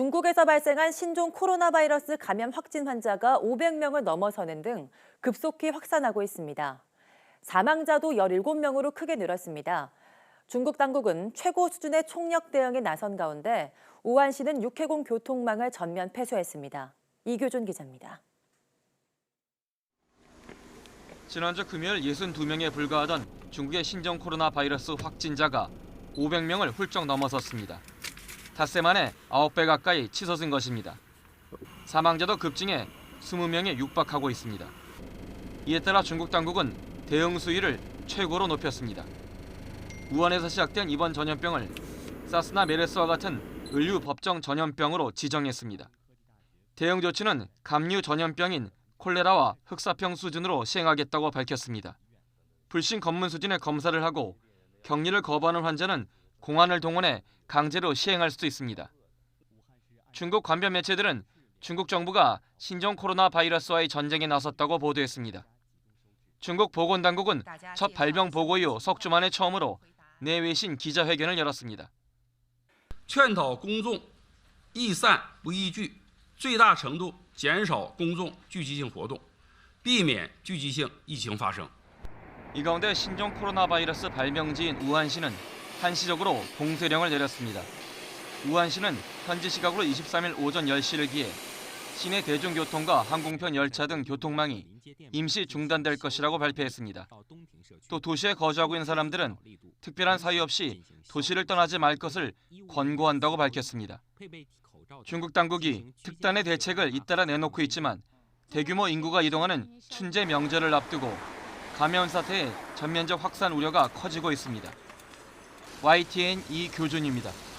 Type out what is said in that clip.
중국에서 발생한 신종 코로나 바이러스 감염 확진 환자가 500명을 넘어서는 등 급속히 확산하고 있습니다. 사망자도 17명으로 크게 늘었습니다. 중국 당국은 최고 수준의 총력 대응에 나선 가운데 우한시는 육해공 교통망을 전면 폐쇄했습니다. 이교준 기자입니다. 지난주 금요일 62명에 불과하던 중국의 신종 코로나 바이러스 확진자가 500명을 훌쩍 넘어섰습니다. 닷새 만에 9배 가까이 치솟은 것입니다. 사망자도 급증해 20명에 육박하고 있습니다. 이에 따라 중국 당국은 대응 수위를 최고로 높였습니다. 우한에서 시작된 이번 전염병을 사스나 메르스와 같은 의류 법정 전염병으로 지정했습니다. 대응 조치는 감류 전염병인 콜레라와 흑사병 수준으로 시행하겠다고 밝혔습니다. 불신 검문 수준의 검사를 하고 격리를 거부하는 환자는 공안을 동원해 강제로 시행할 수도 있습니다. 중국 관변 매체들은 중국 정부가 신종 코로나 바이러스와의 전쟁에 나섰다고 보도했습니다. 중국 보건당국은 첫 발병 보고 이후 석 주 만에 처음으로 내외신 기자회견을 열었습니다. 劝导公众易散不易聚，最大程度减少公众聚集性活动，避免聚集性疫情发生。 이 가운데 신종 코로나 바이러스 발병지인 우한시는 한시적으로 봉쇄령을 내렸습니다. 우한시는 현지 시각으로 23일 오전 10시를 기해 시내 대중교통과 항공편 열차 등 교통망이 임시 중단될 것이라고 발표했습니다. 또 도시에 거주하고 있는 사람들은 특별한 사유 없이 도시를 떠나지 말 것을 권고한다고 밝혔습니다. 중국 당국이 특단의 대책을 잇따라 내놓고 있지만 대규모 인구가 이동하는 춘제 명절을 앞두고 감염 사태의 전면적 확산 우려가 커지고 있습니다. YTN 이교준입니다.